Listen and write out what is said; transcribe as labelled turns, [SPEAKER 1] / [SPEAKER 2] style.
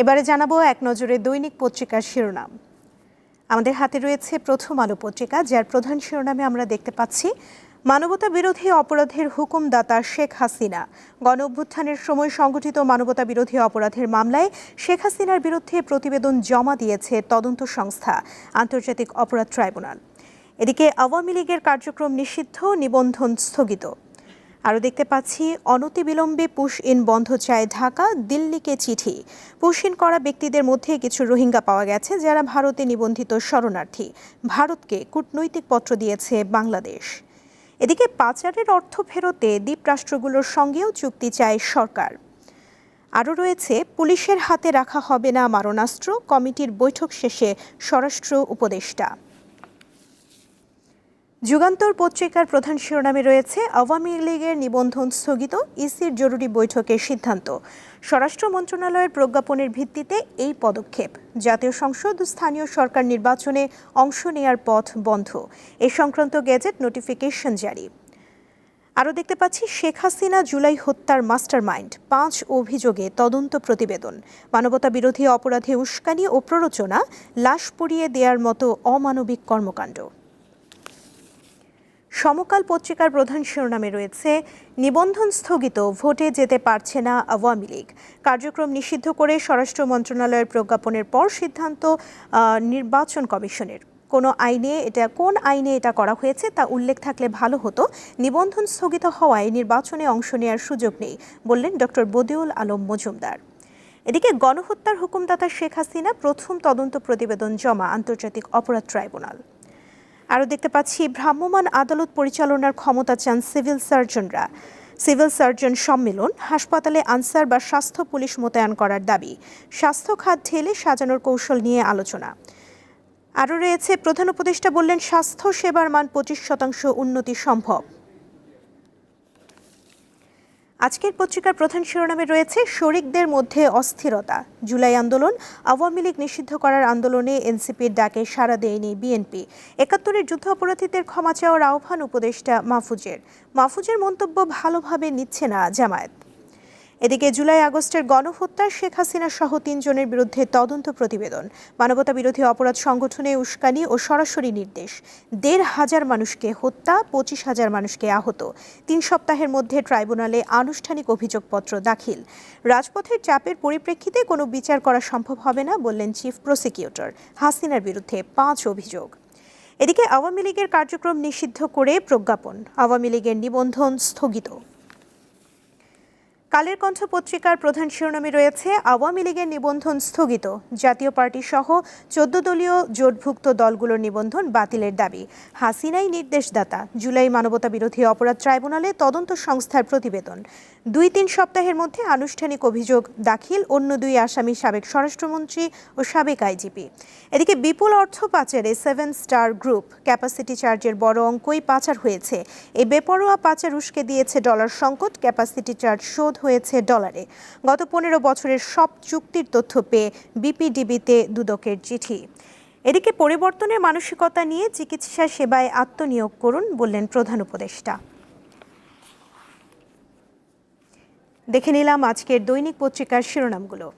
[SPEAKER 1] এবারে জানাব এক নজরে দৈনিক পত্রিকার শিরোনাম। আমাদের হাতে রয়েছে প্রথম আলো পত্রিকা, যার প্রধান শিরোনামে আমরা দেখতে পাচ্ছি, মানবতা বিরোধী অপরাধের হুকুমদাতা শেখ হাসিনা। গণ অভ্যুত্থানের সময় সংগঠিত মানবতা বিরোধী অপরাধের মামলায় শেখ হাসিনার বিরুদ্ধে প্রতিবেদন জমা দিয়েছে তদন্ত সংস্থা, আন্তর্জাতিক অপরাধ ট্রাইব্যুনাল। এদিকে আওয়ামী লীগের কার্যক্রম নিষিদ্ধ, নিবন্ধন স্থগিত। আরও দেখতে পাচ্ছি, অনতিবিলম্বে পুশ ইন বন্ধ চায় ঢাকা, দিল্লিকে চিঠি। পুশ ইন করা ব্যক্তিদের মধ্যে কিছু রোহিঙ্গা পাওয়া গেছে যারা ভারতে নিবন্ধিত শরণার্থী। ভারতকে কূটনৈতিক পত্র দিয়েছে বাংলাদেশ। এদিকে পাচারের অর্থ ফেরতে দ্বীপরাষ্ট্রগুলোর সঙ্গেও চুক্তি চায় সরকার। আরও রয়েছে, পুলিশের হাতে রাখা হবে না মারণাস্ত্র, কমিটির বৈঠক শেষে স্বরাষ্ট্র উপদেষ্টা। যুগান্তর পত্রিকার প্রধান শিরোনামে রয়েছে আওয়ামী লীগের নিবন্ধন স্থগিত, ইসির জরুরি বৈঠকের সিদ্ধান্ত। স্বরাষ্ট্র মন্ত্রণালয়ের প্রজ্ঞাপনের ভিত্তিতে এই পদক্ষেপ। জাতীয় সংসদ ও স্থানীয় সরকার নির্বাচনে অংশ নেয়ার পথ বন্ধ। এ সংক্রান্ত গেজেট নোটিফিকেশন জারি। আরও দেখতে পাচ্ছি, শেখ হাসিনা জুলাই হত্যার মাস্টারমাইন্ড, পাঁচ অভিযোগে তদন্ত প্রতিবেদন। মানবতা বিরোধী অপরাধে উস্কানি ও প্ররোচনা, লাশ পুড়িয়ে দেওয়ার মতো অমানবিক কর্মকাণ্ড। সমকাল পত্রিকার প্রধান শিরোনামে রয়েছে, নিবন্ধন স্থগিত, ভোটে যেতে পারছে না আওয়ামী লীগ। কার্যক্রম নিষিদ্ধ করে স্বরাষ্ট্র মন্ত্রণালয়ের প্রজ্ঞাপনের পর সিদ্ধান্ত নির্বাচন কমিশনের। কোনো আইনে এটা, কোন আইনে এটা করা হয়েছে তা উল্লেখ থাকলে ভালো হতো। নিবন্ধন স্থগিত হওয়ায় নির্বাচনে অংশ নেওয়ার সুযোগ নেই, বললেন ডক্টর বদিউল আলম মজুমদার। এদিকে গণহত্যার হুকুমদাতা শেখ হাসিনা প্রথম তদন্ত প্রতিবেদন জমা, আন্তর্জাতিক অপরাধ ট্রাইব্যুনাল। আরও দেখতে পাচ্ছি, ভ্রাম্যমাণ আদালত পরিচালনার ক্ষমতা চান সিভিল সার্জনরা। সিভিল সার্জন সম্মেলন, হাসপাতালে আনসার বা স্বাস্থ্য পুলিশ মোতায়েন করার দাবি। স্বাস্থ্য খাত ঢেলে সাজানোর কৌশল নিয়ে আলোচনা। আরও রয়েছে, প্রধান উপদেষ্টা বললেন, স্বাস্থ্য সেবার মান পঁচিশ শতাংশ উন্নতি সম্ভব। আজকের পত্রিকার প্রধান শিরোনামে রয়েছে শরিকদের মধ্যে অস্থিরতা। জুলাই আন্দোলন আওয়ামী লীগ নিষিদ্ধ করার আন্দোলনে এনসিপির ডাকে সাড়া দেয়নি বিএনপি। একাত্তরের যুদ্ধ অপরাধীদের ক্ষমা চাওয়ার আহ্বান উপদেষ্টা মাহফুজের। মাহফুজের মন্তব্য ভালোভাবে নিচ্ছে না জামায়াত। এদিকে জুলাই আগস্টের গণহত্যা, শেখ হাসিনা সহ তিনজনের বিরুদ্ধে তদন্ত প্রতিবেদন, মানবতা বিরোধী অপরাধ সংগঠনে উস্কানি ও সরাসরি নির্দেশ। দেড় হাজার মানুষকে হত্যা, পঁচিশ হাজার মানুষকে আহত। তিন সপ্তাহের মধ্যে ট্রাইব্যুনালে আনুষ্ঠানিক অভিযোগপত্র দাখিল। রাজপথের চাপের পরিপ্রেক্ষিতে কোনো বিচার করা সম্ভব হবে না বললেন চিফ প্রসিকিউটর, হাসিনার বিরুদ্ধে পাঁচ অভিযোগ। এদিকে আওয়ামী লীগের কার্যক্রম নিষিদ্ধ করে প্রজ্ঞাপন, আওয়ামী লীগের নিবন্ধন স্থগিত। কালের কণ্ঠ পত্রিকার প্রধান শিরোনামে রয়েছে, আওয়ামী লীগের নিবন্ধন স্থগিত। জাতীয় পার্টি সহ চোদ্দ দলীয় জোটভুক্ত দলগুলোর নিবন্ধন বাতিলের দাবি। হাসিনাই নির্দেশদাতা। জুলাই মানবতা বিরোধী অপরাধ ট্রাইব্যুনালে তদন্ত সংস্থার প্রতিবেদন। দুই তিন সপ্তাহের মধ্যে আনুষ্ঠানিক অভিযোগ দাখিল, অন্য দুই আসামি সাবেক স্বরাষ্ট্রমন্ত্রী ও সাবেক আইজিপি। এদিকে বিপুল অর্থ পাচারে সেভেন স্টার গ্রুপ। ক্যাপাসিটি চার্জের বড় অঙ্কই পাচার হয়েছে। এই বেপরোয়া পাচার উস্কে দিয়েছে ডলার সংকট। ক্যাপাসিটি চার্জ শোধ হয়েছে ডলারে। গত পনেরো বছরের সব চুক্তির তথ্য পেয়ে বিপিডিবিতে দুদকের চিঠি। এদিকে পরিবর্তনের মানসিকতা নিয়ে চিকিৎসা সেবায় আত্মনিয়োগ করুন বললেন প্রধান উপদেষ্টা। দেখে নিলাম আজকের দৈনিক পত্রিকার শিরোনামগুলো।